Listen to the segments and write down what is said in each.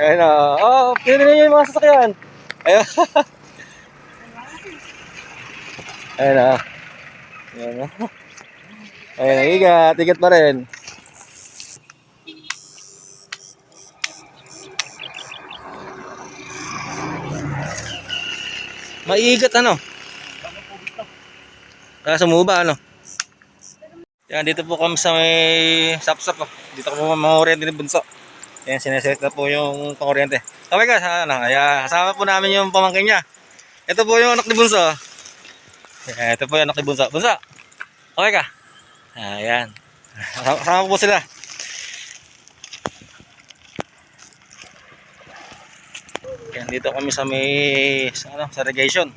Ayan na. Oh, pili niyo yung mga sasakyan. Ayan. Ayan na. Ayan na. Ayan na, igat. Igat pa rin. Maigat ano? Kaya sumuba ano? Yan, dito po kami sa may sapsap. Oh. Dito ko po ni Bunso. Yan, sineselect na po yung pang-oriente. Okay ka, ano, kaya kasama po namin yung pamangkin niya. Ito po yung anak ni Bunso. Yan, ito po yung anak ni Bunso. Bunso, okay ka? Ayan. Kasama po sila. Yan, dito kami sa may, sa, ano, sa irrigation.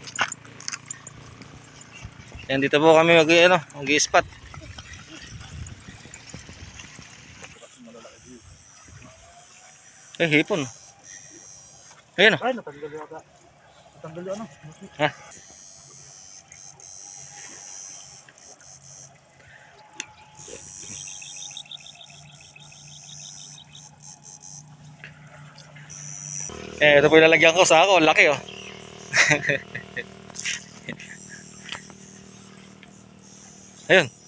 Yan, dito po kami mag, ano, mag-spot. Eh, hipon. Ayan o. Ay, natanggal aga. Natanggal yung ano. Ha? Eh, ito po yung lalagyan ko sa ako. Laki oh. Ayun.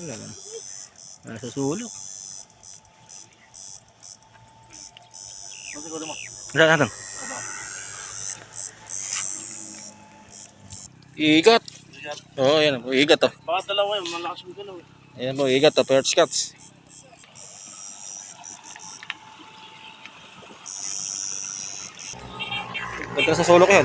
Wala lang. Nasa sulok. Wala natin. Igat. Oo, oh, yan po. Igat to. Baka dalawa yun, malakas yung galaw eh. Ayan po, igat to. Perch cats. Ganda sa sulok yun.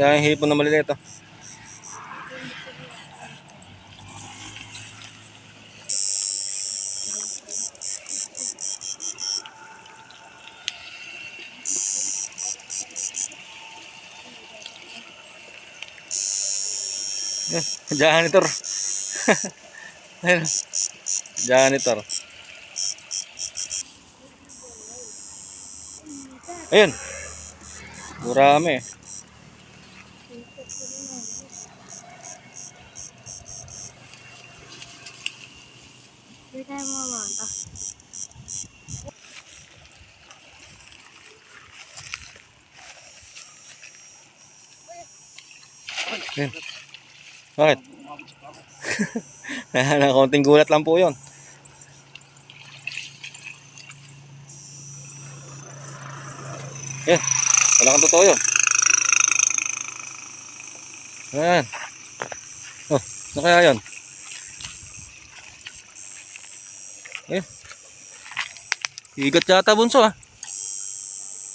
Yan hipon na maliliit oh. Yan, janitor. Janitor. Ayun. Durami. Hindi tayo mamanta. Ayun. Bakit? na konting gulat lang po yun. Yan. Wala kang totoo yun. Ayan. Oh, ano kaya yun? Ayan. Igat yata bunso ah.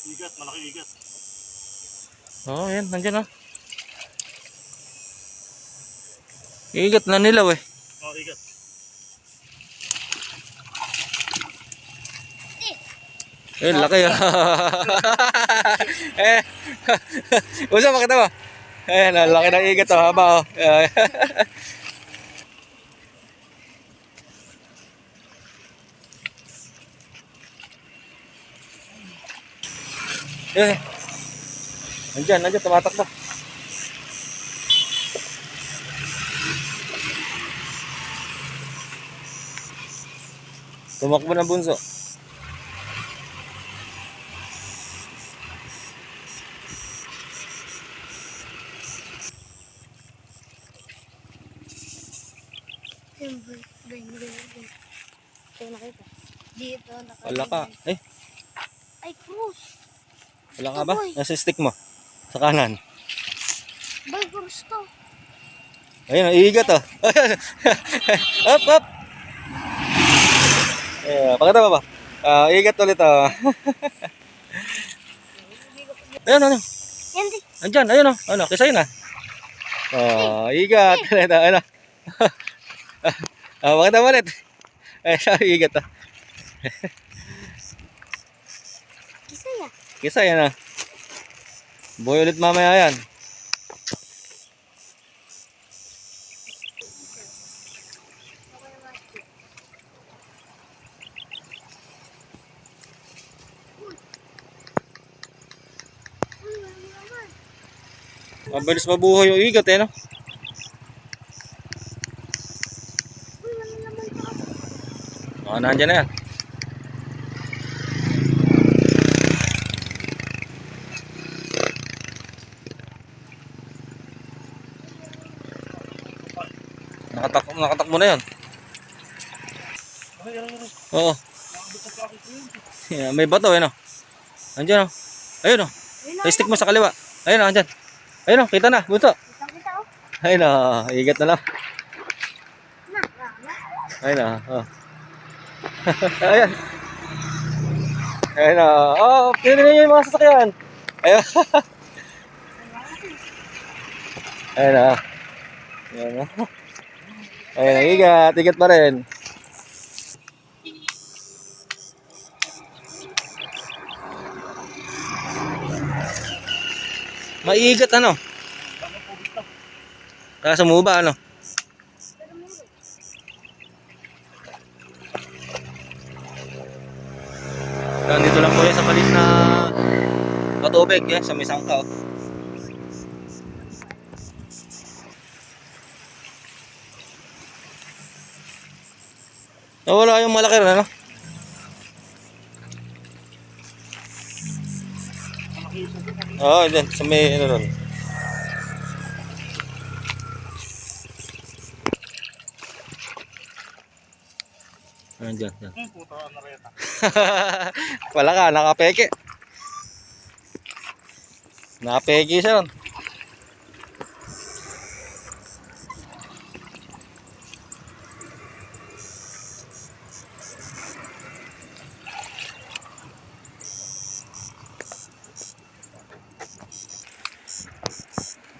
Igat, malaki igat. Oh, yan. Nandiyan ah. Igat na nilaw eh. Oh, igat. Eh, laki ah. eh, usa makita mo? Eh, laki ng igat oh, haba oh. Eh. Nandiyan, nandiyan, tumatakbo. Tumakbo na bunso. Dito nakita. Wala ka. Eh, Ay, Cruz. Wala ka ba? Boy. Nasa stick mo. Sa kanan. Boy, Cruz to. Ayun, iigat oh. up, up. Eh, pakita mo ba? Ah, iigat ulit oh. ayun, ano? Yan di. Andyan, ayun oh. Ano, kisa yun ah. Oh, iigat. Ito, ano. Ah, pakita mo ulit. Siya iigat oh. Kisa yan ah. Boy ulit mamaya yan. Mabilis mabuhay yung igat eh no. Ah, oh, nandiyan na yan. Nakatak nakatakbo na yan. Ay, ay, ay. Oo. Yeah, may bato, ayun o. Andiyan o. Ayun o. Ayun Sa stick mo sa kaliwa. Ayun o, andyan. Ayun o, kita na. Oh. Ayun o, igat na lang. Ayun o. Oh. Ayan. Ayun o. Oh, pinili yung mga sasakyan. Ayun. Ayun o. Ayun o. Ayun, igat. Igat pa rin. Maiigat ano? Kaya sumuba ano? Nandito lang po yan sa palit na patubig yan sa may sangka. oh. Nawala yung malaki rin ano? Oo, oh, dyan. Sa may ano ron. Ayan dyan, dyan. Hmm, reta. Wala ka, nakapeke. Nakapeke siya ron.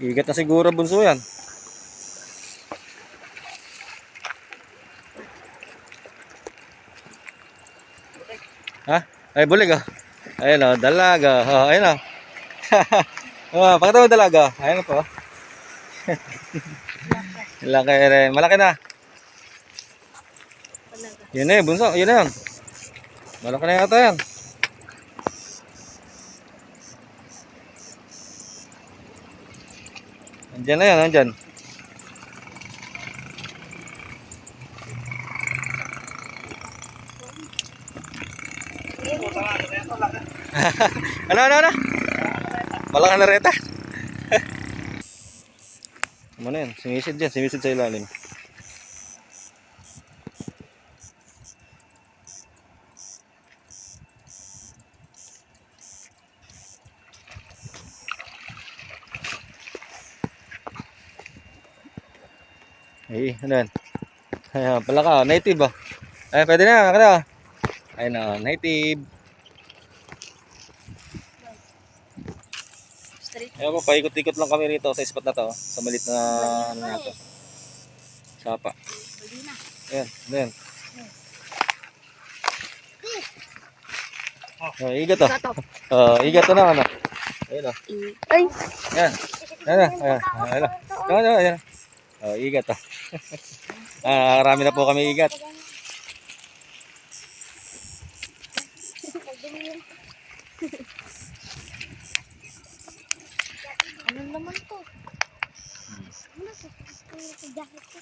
Igat na siguro bunso yan. Ha? Ay, bulig ah. Ayun oh, dalaga. Oh, ayun oh. oh, pakita mo dalaga. Ayun po. Laki rin. Malaki na. Yun na eh, bunso. Yun na yan. Malaki na yata yan. Andyan na yan, andyan. Puta ka na reta. Laki. Ano, ano, ano? Malaki na reta. Ano na yan? Simisid dyan. Simisid sa ilalim. Ay, ano yan? Ayan, pala ka. Native ah. Ay, pwede na. Kada. Ayun na, native. Ayun po, paikot-ikot lang kami rito sa spot na to. Sa malit na ano na to. Sapa. Ayan, ayan. Oh, igat to. Cut off. Oh, igat to na ano. Ayun oh. Ay. Ayan. Ayan, ayan. Ayan. Ayan, ayan. ayan. Oh, igat to. ah, marami na po kami igat. Ano naman to? Ano sa jacket ko?